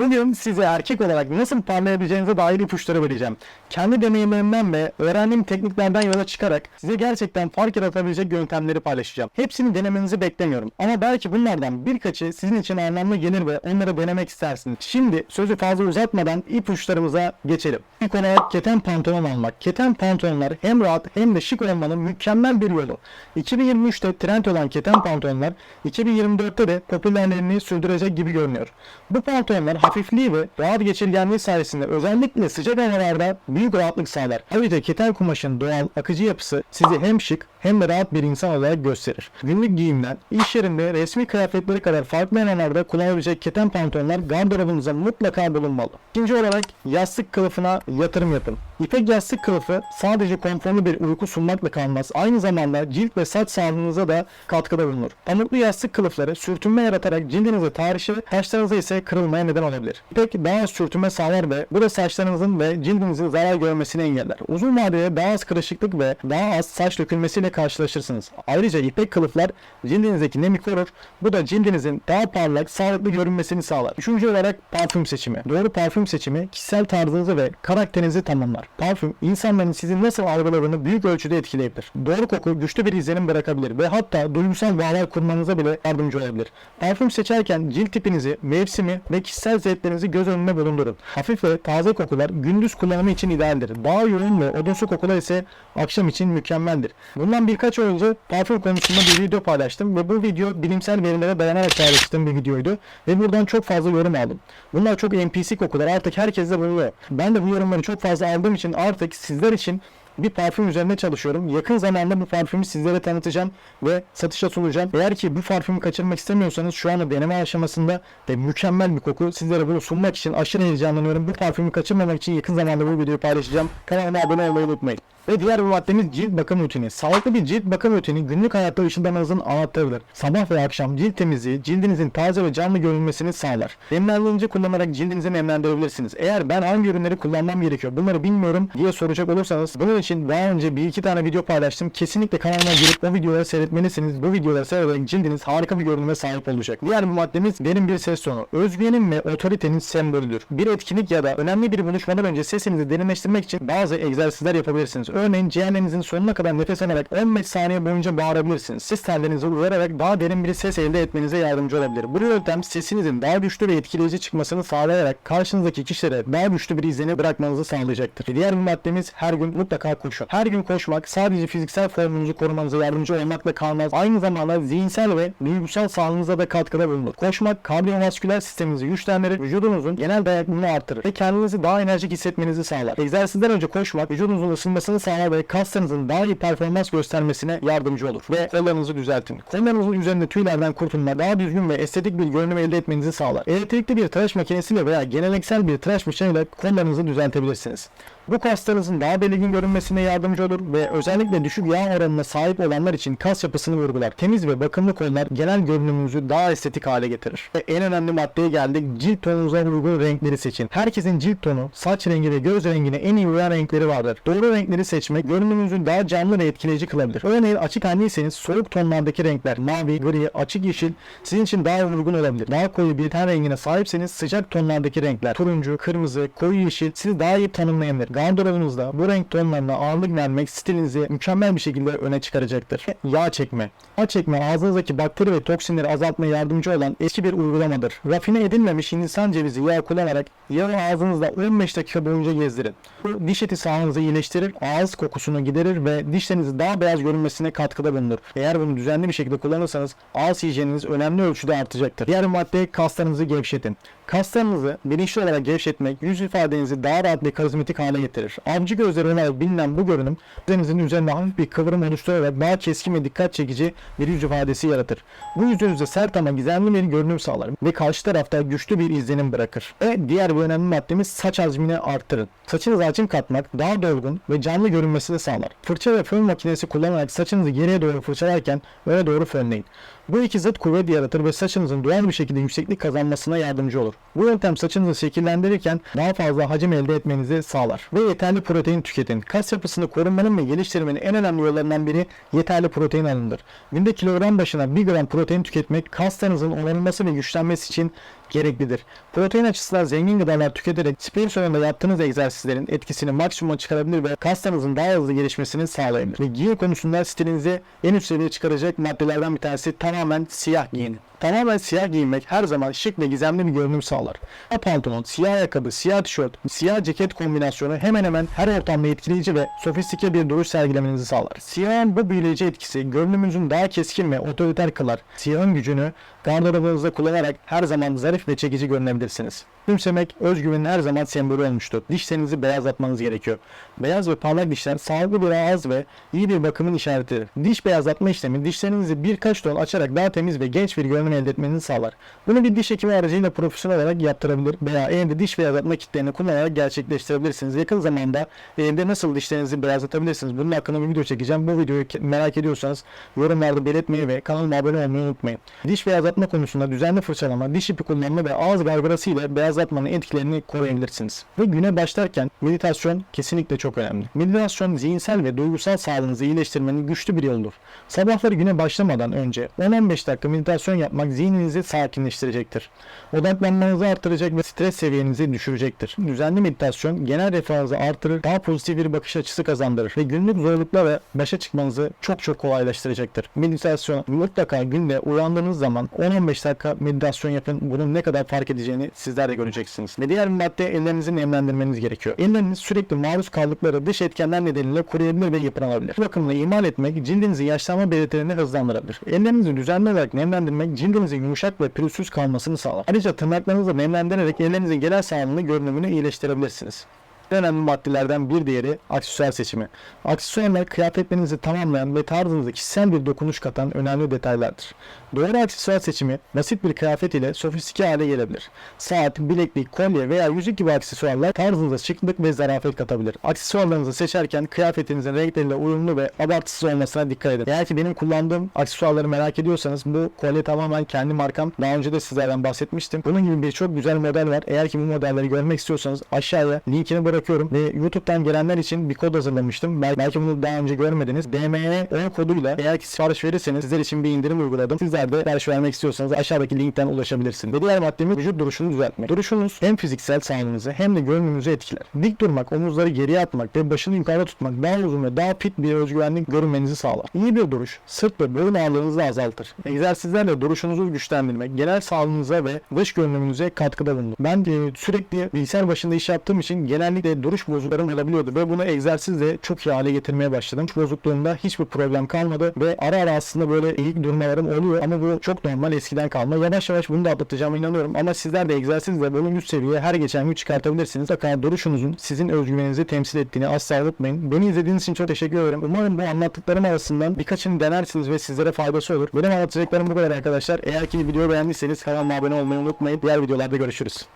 Bugün size erkek olarak nasıl parlayabileceğinize dair ipuçları vereceğim. Kendi deneyimlerimden ve öğrendiğim tekniklerden yola çıkarak size gerçekten fark yaratabilecek yöntemleri paylaşacağım. Hepsini denemenizi beklemiyorum. Ama belki bunlardan birkaçı sizin için anlamlı gelir ve onları denemek istersiniz. Şimdi sözü fazla uzatmadan ipuçlarımıza geçelim. İlk olarak keten pantolon almak. Keten pantolonlar hem rahat hem de şık olmanın mükemmel bir yolu. 2023'te trend olan keten pantolonlar 2024'te de popülerliğini sürdürecek gibi görünüyor. Bu pantolonlar hafifliği ve rahat geçirgenliği sayesinde özellikle sıcak havalarda büyük rahatlık sağlar. Ayrıca keten kumaşın doğal akıcı yapısı sizi hem şık hem de rahat bir insan olarak gösterir. Günlük giyimden, iş yerinde resmi kıyafetleri kadar farklı alanlarda kullanabilecek keten pantolonlar gardırobunuzda mutlaka bulunmalı. İkinci olarak yastık kılıfına yatırım yapın. İpek yastık kılıfı sadece konforlu bir uyku sunmakla kalmaz. Aynı zamanda cilt ve saç sağlığınıza da katkıda bulunur. Pamuklu yastık kılıfları sürtünme yaratarak cildinizi tarihçi, saçlarınıza ise kırılmaya neden olabilir. İpek daha az sürtünme sağlar ve bu da saçlarınızın ve cildinizin zarar görmesini engeller. Uzun vadede daha az kırışıklık ve daha az saç dökülmesiyle karşılaşırsınız. Ayrıca ipek kılıflar cildinizdeki nemi korur. Bu da cildinizin daha parlak, sağlıklı görünmesini sağlar. Üçüncü olarak parfüm seçimi. Doğru parfüm seçimi kişisel tarzınızı ve karakterinizi tamamlar. Parfüm insanların sizi nasıl algıladığını büyük ölçüde etkileyebilir. Doğru koku güçlü bir izlenim bırakabilir ve hatta duygusal bağlar kurmanıza bile yardımcı olabilir. Parfüm seçerken cilt tipinizi, mevsimi ve kişisel zevklerinizi göz önünde bulundurun. Hafif ve taze kokular gündüz kullanımı için idealdir. Daha yoğun ve odunsu kokular ise akşam için mükemmeldir. Bundan birkaç ay önce parfüm konusunda bir video paylaştım ve bu video bilimsel verilere dayanarak paylaştığım bir videoydu ve buradan çok fazla yorum aldım. Bunlar çok NPC kokular artık herkeste bulunuyor. Ben de bu yorumları çok fazla aldığım için artık sizler için bir parfüm üzerine çalışıyorum. Yakın zamanda bu parfümü sizlere tanıtacağım ve satışa sunacağım. Eğer ki bu parfümü kaçırmak istemiyorsanız şu anda deneme aşamasında ve mükemmel bir koku sizlere bunu sunmak için aşırı heyecanlanıyorum. Bu parfümü kaçırmamak için yakın zamanda bu videoyu paylaşacağım. Kanalıma abone olmayı unutmayın. Ve diğer bir maddemiz cilt bakım rutini. Sağlıklı bir cilt bakım rutini günlük hayatta ışınlamanızın anahtarıdır. Sabah ve akşam cilt temizliği cildinizin taze ve canlı görünmesini sağlar. Nemlendirici kullanarak cildinizi nemlendirebilirsiniz. Eğer ben hangi ürünleri kullanmam gerekiyor bunları bilmiyorum diye soracak olursanız bunun için daha önce bir iki tane video paylaştım. Kesinlikle kanalıma girip o videoları seyretmelisiniz. Bu videoları seyrederek cildiniz harika bir görünüme sahip olacak. Diğer bir maddemiz derin bir ses tonu. Özgüvenin ve otoritenin sembolüdür. Bir etkinlik ya da önemli bir buluşmadan önce sesinizi derinleştirmek için bazı egzersizler yapabilirsiniz. Örneğin ciğerlerinizin sonuna kadar nefes alarak 15 saniye boyunca bağırabilirsiniz. Ses tellerinizi uyararak daha derin bir ses elde etmenize yardımcı olabilir. Bu yöntem sesinizin daha güçlü ve etkileyici çıkmasını sağlayarak karşınızdaki kişilere daha güçlü bir izlenim bırakmanızı sağlayacaktır. Diğer bir maddemiz her gün mutlaka koşun. Her gün koşmak sadece fiziksel formunuzu korumanıza yardımcı olmakla kalmaz. Aynı zamanda zihinsel ve duygusal sağlığınıza da katkıda bulunur. Koşmak kardiyovasküler sisteminizi güçlendirir, vücudunuzun genel dayanıklılığını artırır ve kendinizi daha enerjik hissetmenizi sağlar. Egzersizden önce koşmak vücudunuzun ısınmasını sağlar ve kaslarınızın daha iyi performans göstermesine yardımcı olur. Ve kollarınızı düzeltin. Kollarınızın üzerinde tüylerden kurtulma, daha düzgün ve estetik bir görünüm elde etmenizi sağlar. Elektrikli bir tıraş makinesiyle veya geleneksel bir tıraş bıçağıyla kollarınızı düzeltebilirsiniz. Bu kaslarınızın daha belirgin görünmesine yardımcı olur ve özellikle düşük yağ oranına sahip olanlar için kas yapısını vurgular. Temiz ve bakımlı kollar genel görünümünüzü daha estetik hale getirir. Ve en önemli maddeye geldik. Cilt tonunuza uygun renkleri seçin. Herkesin cilt tonu, saç rengi ve göz rengine en iyi uyan renkleri vardır. Doğru renkleri seçmek görünümünüzü daha canlı ve etkileyici kılabilir. Örneğin açık tenliyseniz soğuk tonlardaki renkler mavi, gri, açık yeşil sizin için daha uygun olabilir. Daha koyu bir ten rengine sahipseniz sıcak tonlardaki renkler turuncu, kırmızı, koyu yeşil sizi daha iyi tanımlayabilir. Gardırobunuzda bu renk tonlarına ağırlık vermek stilinizi mükemmel bir şekilde öne çıkaracaktır. Yağ çekme. Yağ çekme ağzınızdaki bakteri ve toksinleri azaltmaya yardımcı olan eski bir uygulamadır. Rafine edilmemiş Hindistan cevizi yağı kullanarak yağı ağzınızda 15 dakika boyunca gezdirin. Bu diş eti sağlığınızı iyileştirir, ağız kokusunu giderir ve dişlerinizi daha beyaz görünmesine katkıda bulunur. Eğer bunu düzenli bir şekilde kullanırsanız ağız hijyeniniz önemli ölçüde artacaktır. Diğer madde kaslarınızı gevşetin. Kaslarınızı bilinçli olarak gevşetmek yüz ifadenizi daha rahat ve karizmatik hale getirir. Avcı gözleri bilinen bu görünüm yüzünüzün üzerinde hafif bir kıvrım oluşturarak daha keskin ve dikkat çekici bir yüz ifadesi yaratır. Bu yüzünüzde sert ama gizemli bir görünüm sağlar ve karşı tarafta güçlü bir izlenim bırakır. Ve diğer bu önemli maddemiz saç hacmini arttırın. Saçınıza hacim katmak daha dolgun ve canlı görünmesini sağlar. Fırça ve fön makinesi kullanarak saçınızı geriye doğru fırçalarken öne doğru fönleyin. Bu iki zıt kuvvet yaratır ve saçınızın doğal bir şekilde yükseklik kazanmasına yardımcı olur. Bu yöntem saçınızı şekillendirirken daha fazla hacim elde etmenizi sağlar. Ve yeterli protein tüketin. Kas yapısını korunmanın ve geliştirmenin en önemli yollarından biri yeterli protein alındır. Günde kilogram başına 1 gram protein tüketmek kaslarınızın onarılması ve güçlenmesi için gereklidir. Protein açısından zengin gıdalar tüketerek spor sonunda yaptığınız egzersizlerin etkisini maksimuma çıkarabilir ve kaslarınızın daha hızlı gelişmesini sağlayabilir. Ve giyim konusunda stilinizi en üst seviyeye çıkaracak maddelerden bir tanesi tamamen siyah giyinin. Tamamen siyah giyinmek her zaman şık ve gizemli bir görünüm sağlar. Siyah pantolon, siyah ayakkabı, siyah tişört, siyah ceket kombinasyonu hemen hemen her ortamda etkileyici ve sofistike bir duruş sergilemenizi sağlar. Siyahın bu büyüleyici etkisi görünümünüzün daha keskin ve otoriter kılar. Siyahın gücünü gardırobunuzda kullanarak her zaman zarif ve çekici görünebilirsiniz. Gülümsemek özgüvenin her zaman sembolü olmuştur. Dişlerinizi beyazlatmanız gerekiyor. Beyaz ve parlak dişler sağlıklı bir ağız ve iyi bir bakımın işaretidir. Diş beyazlatma işlemi dişlerinizi birkaç ton açarak daha temiz ve genç bir görünüm elde etmenizi sağlar. Bunu bir diş hekimi aracıyla profesyonel olarak yaptırabilir veya evde diş beyazlatma kitlerini kullanarak gerçekleştirebilirsiniz. Yakın zamanda evde nasıl dişlerinizi beyazlatabilirsiniz bunun hakkında bir video çekeceğim. Bu videoyu merak ediyorsanız yorumlarda belirtmeyi ve kanalıma abone olmayı unutmayın. Diş beyazlatma konusunda düzenli fırçalama, diş ipi kullanma ve ağız gargarası ile beyazlatmanın etkilerini koruyabilirsiniz. Ve güne başlarken meditasyon kesinlikle çok önemli. Meditasyon zihinsel ve duygusal sağlığınızı iyileştirmenin güçlü bir yoludur. Sabahları güne başlamadan önce 10-15 dakika meditasyon yapmak zihninizi sakinleştirecektir. Odaklanmanızı artıracak ve stres seviyenizi düşürecektir. Düzenli meditasyon genel refahınızı artırır, daha pozitif bir bakış açısı kazandırır ve günlük zorlukla ve başa çıkmanızı çok çok kolaylaştıracaktır. Meditasyon mutlaka günde uyandığınız zaman 10-15 dakika meditasyon yapın. Bunun ne kadar fark edeceğini sizler de göreceksiniz. Ve diğer bir madde ellerinizi nemlendirmeniz gerekiyor. Elleriniz sürekli maruz kaldıkları dış etkenler nedeniyle kuruyabilir ve yıpranabilir. Bu bakımla imal etmek cildinizin yaşlanma belirtilerini hızlandırabilir. Ellerinizi düzenli olarak nemlendirmek cildinizin yumuşak ve pürüzsüz kalmasını sağlar. Ayrıca tırnaklarınızı nemlendirerek ellerinizin genel sağlığını görünümünü iyileştirebilirsiniz. En önemli maddelerden bir diğeri aksesuar seçimi. Aksesuarlar kıyafetlerinizi tamamlayan ve tarzınıza kişisel bir dokunuş katan önemli detaylardır. Doğru aksesuar seçimi basit bir kıyafet ile sofistike hale gelebilir. Saat, bileklik, kolye veya yüzük gibi aksesuarlar tarzınıza şıklık ve zarafet katabilir. Aksesuarlarınızı seçerken kıyafetinizin renkleriyle uyumlu ve abartısız olmasına dikkat edin. Eğer ki benim kullandığım aksesuarları merak ediyorsanız bu kolye tamamen kendi markam. Daha önce de sizlerden bahsetmiştim. Bunun gibi birçok güzel model var. Eğer ki bu modelleri görmek istiyorsanız aşağıya linkini bırakıyorum ve YouTube'dan gelenler için bir kod hazırlamıştım. Bel- Belki bunu daha önce görmediniz. DME 10 koduyla eğer ki sipariş verirseniz sizler için bir indirim uyguladım. Sizler de sipariş vermek istiyorsanız aşağıdaki linkten ulaşabilirsiniz. Ve diğer maddemiz vücut duruşunu düzeltmek. Duruşunuz hem fiziksel sağlığınızı hem de görünümünüzü etkiler. Dik durmak, omuzları geriye atmak ve başını yukarıda tutmak daha uzun ve daha fit bir özgüvenlik görünmenizi sağlar. İyi bir duruş, sırt ve boyun ağırlığınızı azaltır. Egzersizlerle duruşunuzu güçlendirmek, genel sağlığınıza ve dış görünümünüze katkıda bulunur. Ben e, sürekli bilgisayar başında iş yaptığım için genellikle duruş bozukluklarım olabiliyordu ve bunu egzersizle çok iyi hale getirmeye başladım. Duruş bozukluğumda hiçbir problem kalmadı ve ara ara aslında böyle ilk durmalarım oluyor ama bu çok normal eskiden kalma. Yavaş yavaş bunu da atlatacağıma inanıyorum ama sizler de egzersizle bunu üst seviyeye her geçen gün çıkartabilirsiniz. Mutlaka duruşunuzun sizin özgüveninizi temsil ettiğini asla unutmayın. Beni izlediğiniz için çok teşekkür ederim. Umarım bu anlattıklarım arasından birkaçını denersiniz ve sizlere faydası olur. Benim anlatacaklarım bu kadar arkadaşlar. Eğer ki videoyu beğendiyseniz kanalıma abone olmayı unutmayın. Diğer videolarda görüşürüz.